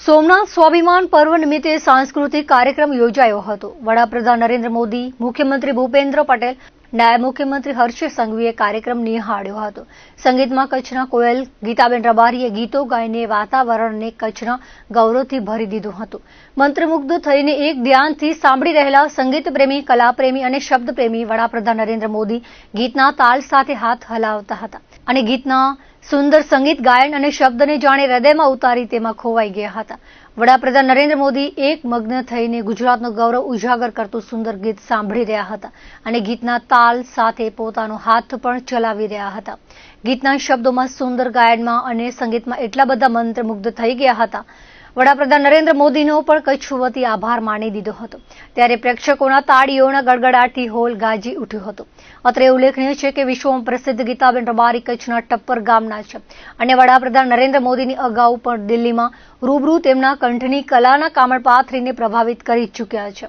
સોમનાથ સ્વાભિમાન પર્વ નિમિત્તે સાંસ્કૃતિક કાર્યક્રમ યોજાયો હતો. વડાપ્રધાન નરેન્દ્ર મોદી, મુખ્યમંત્રી ભૂપેન્દ્ર પટેલ, નાયબ મુખ્યમંત્રી હર્ષ સંઘવીએ કાર્યક્રમ નિહાળ્યો હતો. સંગીતમાં કચ્છના કોયલ, ગીતાબેન રબારીએ ગીતો ગાઈને વાતાવરણને કચ્છના ગૌરવથી ભરી દીધું હતું. મંત્રમુગ્ધ થઈને એક ધ્યાનથી સાંભળી રહેલા સંગીત પ્રેમી કલાપ્રેમી અને શબ્દપ્રેમી વડાપ્રધાન નરેન્દ્ર મોદી ગીતના તાલ સાથે હાથ હલાવતા હતા અને ગીતના સુંદર સંગીત, ગાયન અને શબ્દને જાણે હૃદયમાં ઉતારી તેમાં ખોવાઈ ગયા હતા. વડાપ્રધાન નરેન્દ્ર મોદી એક મગ્ન થઈને ગુજરાતનો ગૌરવ ઉજાગર કરતું સુંદર ગીત સાંભળી રહ્યા હતા અને ગીતના તાલ સાથે પોતાનો હાથ પણ ચલાવી રહ્યા હતા. ગીતના શબ્દોમાં સુંદર ગાયનમાં અને સંગીતમાં એટલા બધા મંત્રમુગ્ધ થઈ ગયા હતા વડાપ્રધાન નરેન્દ્ર મોદીનો પણ કચ્છ વતી આભાર માની દીધો હતો. ત્યારે પ્રેક્ષકોના તાળીઓના ગડગડાટથી હોલ ગાજી ઉઠ્યો હતો. અત્રે ઉલ્લેખનીય છે કે વિશ્વમાં પ્રસિદ્ધ ગીતાબેન રબારી કચ્છના ટપ્પર ગામના છે અને વડાપ્રધાન નરેન્દ્ર મોદીની અગાઉ પણ દિલ્હીમાં રૂબરૂ તેમના કંઠની કલાના કામળ પાથરીને પ્રભાવિત કરી ચૂક્યા છે.